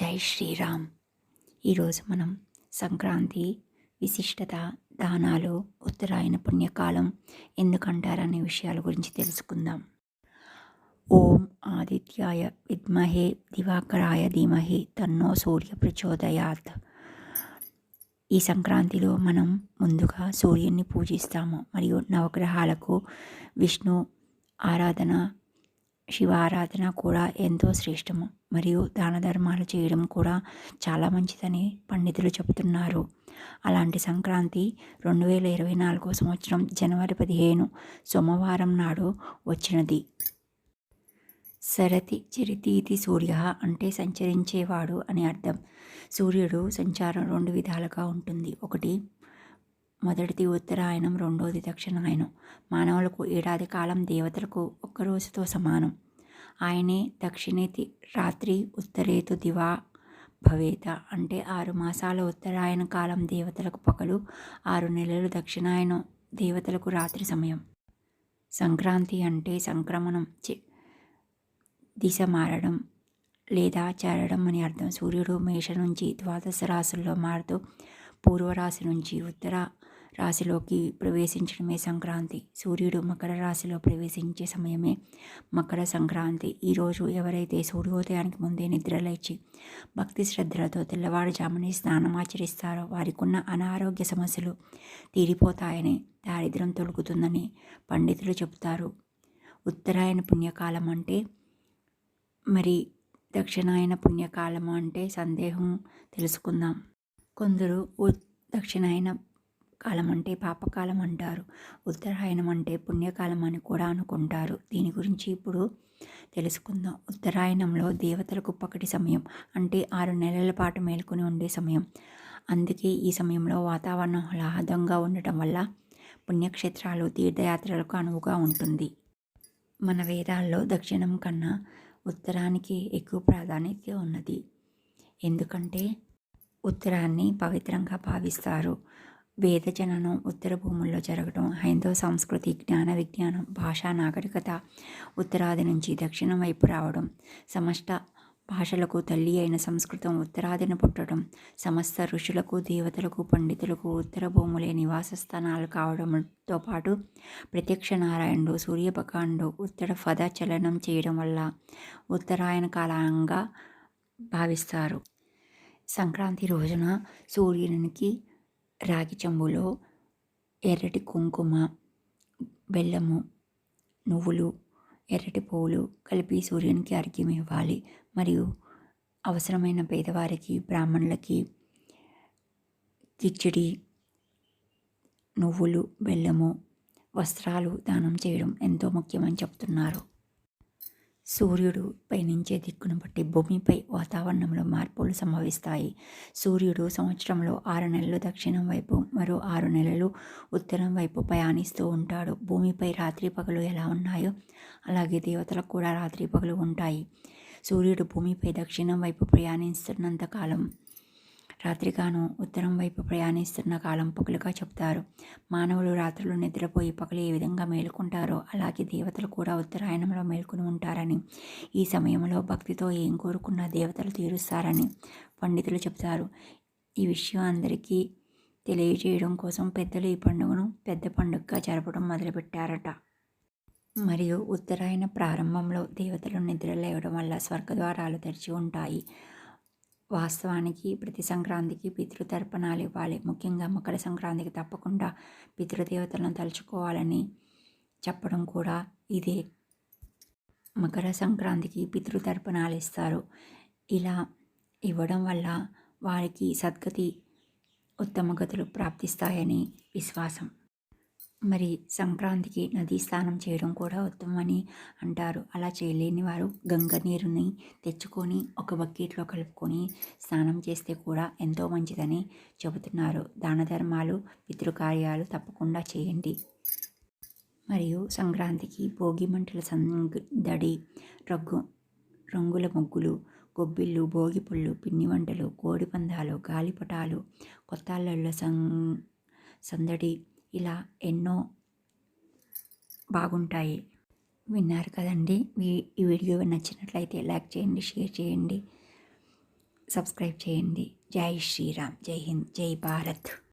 జై శ్రీరామ్. ఈరోజు మనం సంక్రాంతి విశిష్టత దానాలు ఉత్తరాయణ పుణ్యకాలం ఎందుకంటారనే విషయాల గురించి తెలుసుకుందాం. ఓం ఆదిత్యాయ విద్మహే దివాకరాయ ధీమహే తన్నో సూర్య ప్రచోదయాత్. ఈ సంక్రాంతిలో మనం ముందుగా సూర్యుని పూజిస్తాము మరియు నవగ్రహాలకు విష్ణు ఆరాధన శివ ఆరాధన కూడా ఎంతో శ్రేష్టము. మరియు దాన ధర్మాలు చేయడం కూడా చాలా మంచిదని పండితులు చెబుతున్నారు. అలాంటి సంక్రాంతి రెండు వేల ఇరవై నాలుగో సంవత్సరం జనవరి పదిహేను సోమవారం నాడు వచ్చినది. సరతి చిరితీతి సూర్య అంటే సంచరించేవాడు అని అర్థం. సూర్యుడు సంచారం రెండు విధాలుగా ఉంటుంది. ఒకటి మొదటిది ఉత్తరాయణం రెండోది దక్షిణాయనం మానవులకు ఏడాది కాలం దేవతలకు ఒక్క రోజుతో సమానం. ఆయనే దక్షిణేతి రాత్రి ఉత్తరేతు దివా భవేత అంటే ఆరు మాసాల ఉత్తరాయణ కాలం దేవతలకు పగలు ఆరు నెలలు దక్షిణాయనం దేవతలకు రాత్రి సమయం. సంక్రాంతి అంటే సంక్రమణం దిశ మారడం లేదా చేరడం అని అర్థం. సూర్యుడు మేష నుంచి ద్వాదశ రాశుల్లో మారుతూ పూర్వరాశి నుంచి ఉత్తర రాశిలోకి ప్రవేశించడమే సంక్రాంతి. సూర్యుడు మకర రాశిలో ప్రవేశించే సమయమే మకర సంక్రాంతి. ఈరోజు ఎవరైతే సూర్యోదయానికి ముందే నిద్రలేచి భక్తి శ్రద్ధలతో తెల్లవారుజాముని స్నానం ఆచరిస్తారో వారికున్న అనారోగ్య సమస్యలు తీరిపోతాయని దారిద్ర్యం తొలుగుతుందని పండితులు చెబుతారు. ఉత్తరాయణ పుణ్యకాలం అంటే మరి దక్షిణాయన పుణ్యకాలం అంటే సందేహం తెలుసుకుందాం. కొందరు దక్షిణాయన కాలం అంటే పాపకాలం అంటారు ఉత్తరాయణం అంటే పుణ్యకాలం అని కూడా అనుకుంటారు. దీని గురించి ఇప్పుడు తెలుసుకుందాం. ఉత్తరాయణంలో దేవతలకు పకటి సమయం అంటే ఆరు నెలల పాటు మేలుకొని ఉండే సమయం. అందుకే ఈ సమయంలో వాతావరణం ఆహ్లాదంగా ఉండటం వల్ల పుణ్యక్షేత్రాలు తీర్థయాత్రలకు అనువుగా ఉంటుంది. మన వేదాల్లో దక్షిణం కన్నా ఉత్తరానికి ఎక్కువ ప్రాధాన్యత ఉన్నది. ఎందుకంటే ఉత్తరాన్ని పవిత్రంగా భావిస్తారు. వేదజననం ఉత్తర భూముల్లో జరగడం హైందవ సంస్కృతి జ్ఞాన విజ్ఞానం భాషా నాగరికత ఉత్తరాది నుంచి దక్షిణం వైపు రావడం సమస్త భాషలకు తల్లి అయిన సంస్కృతం ఉత్తరాదిన పుట్టడం సమస్త ఋషులకు దేవతలకు పండితులకు ఉత్తర భూములే నివాస స్థానాలు కావడంతో పాటు ప్రత్యక్ష నారాయణుడు సూర్యభగాండు ఉత్తర పద చలనం చేయడం వల్ల ఉత్తరాయణ కాలంగా భావిస్తారు. సంక్రాంతి రోజున సూర్యునికి రాగి చెంబులో ఎర్రటి కుంకుమ బెల్లము నువ్వులు ఎర్రటి పువ్వులు కలిపి సూర్యునికి అర్ఘ్యం ఇవ్వాలి. మరియు అవసరమైన పేదవారికి బ్రాహ్మణులకి కిచిడి నువ్వులు బెల్లము వస్త్రాలు దానం చేయడం ఎంతో ముఖ్యమని చెప్తున్నారు. సూర్యుడు పయనించే దిక్కును బట్టి భూమిపై వాతావరణంలో మార్పులు సంభవిస్తాయి. సూర్యుడు సంవత్సరంలో ఆరు నెలలు దక్షిణం వైపు మరో ఆరు నెలలు ఉత్తరం వైపు ప్రయాణిస్తూ ఉంటాడు. భూమిపై రాత్రి పగలు ఎలా ఉన్నాయో అలాగే దేవతలకు కూడా రాత్రి పగలు ఉంటాయి. సూర్యుడు భూమిపై దక్షిణం వైపు ప్రయాణిస్తున్నంత కాలం రాత్రిగాను ఉత్తరం వైపు ప్రయాణిస్తున్న కాలం పగులుగా చెప్తారు. మానవులు రాత్రులు నిద్రపోయి పగలు ఏ విధంగా మేలుకుంటారో అలాగే దేవతలు కూడా ఉత్తరాయణంలో మేల్కొని ఉంటారని ఈ సమయంలో భక్తితో ఏం కోరుకున్నా దేవతలు తీరుస్తారని పండితులు చెప్తారు. ఈ విషయం అందరికీ తెలియజేయడం కోసం పెద్దలు ఈ పండుగను పెద్ద పండుగగా జరపడం మొదలుపెట్టారట. మరియు ఉత్తరాయణ ప్రారంభంలో దేవతలు నిద్ర లేవడం వల్ల స్వర్గద్వారాలు తెరిచి ఉంటాయి. వాస్తవానికి ప్రతి సంక్రాంతికి పితృతర్పణాలు ఇవ్వాలి. ముఖ్యంగా మకర సంక్రాంతికి తప్పకుండా పితృదేవతలను తలుచుకోవాలని చెప్పడం కూడా ఇదే. మకర సంక్రాంతికి పితృతర్పణాలు ఇస్తారు. ఇలా ఇవ్వడం వల్ల వారికి సద్గతి ఉత్తమ గతులు ప్రాప్తిస్తాయని విశ్వాసం. మరి సంక్రాంతికి నదీ స్నానం చేయడం కూడా ఉత్తమమని అంటారు. అలా చేయలేని వారు గంగ నీరుని తెచ్చుకొని ఒక బకెట్లో కలుపుకొని స్నానం చేస్తే కూడా ఎంతో మంచిదని చెబుతున్నారు. దాన ధర్మాలు పితృకార్యాలు తప్పకుండా చేయండి. మరియు సంక్రాంతికి భోగి మంటల సందడి రగ్గు రంగుల ముగ్గులు గొబ్బిళ్ళు భోగి పుళ్ళు పిండి వంటలు కోడి పందాలు గాలిపటాలు కొత్త సం సందడి ఇలా ఎన్నో బాగుంటాయి. విన్నారు కదండి. ఈ వీడియో నచ్చినట్లయితే లైక్ చేయండి షేర్ చేయండి సబ్స్క్రైబ్ చేయండి. జై శ్రీరామ్. జై హింద్. జై భారత్.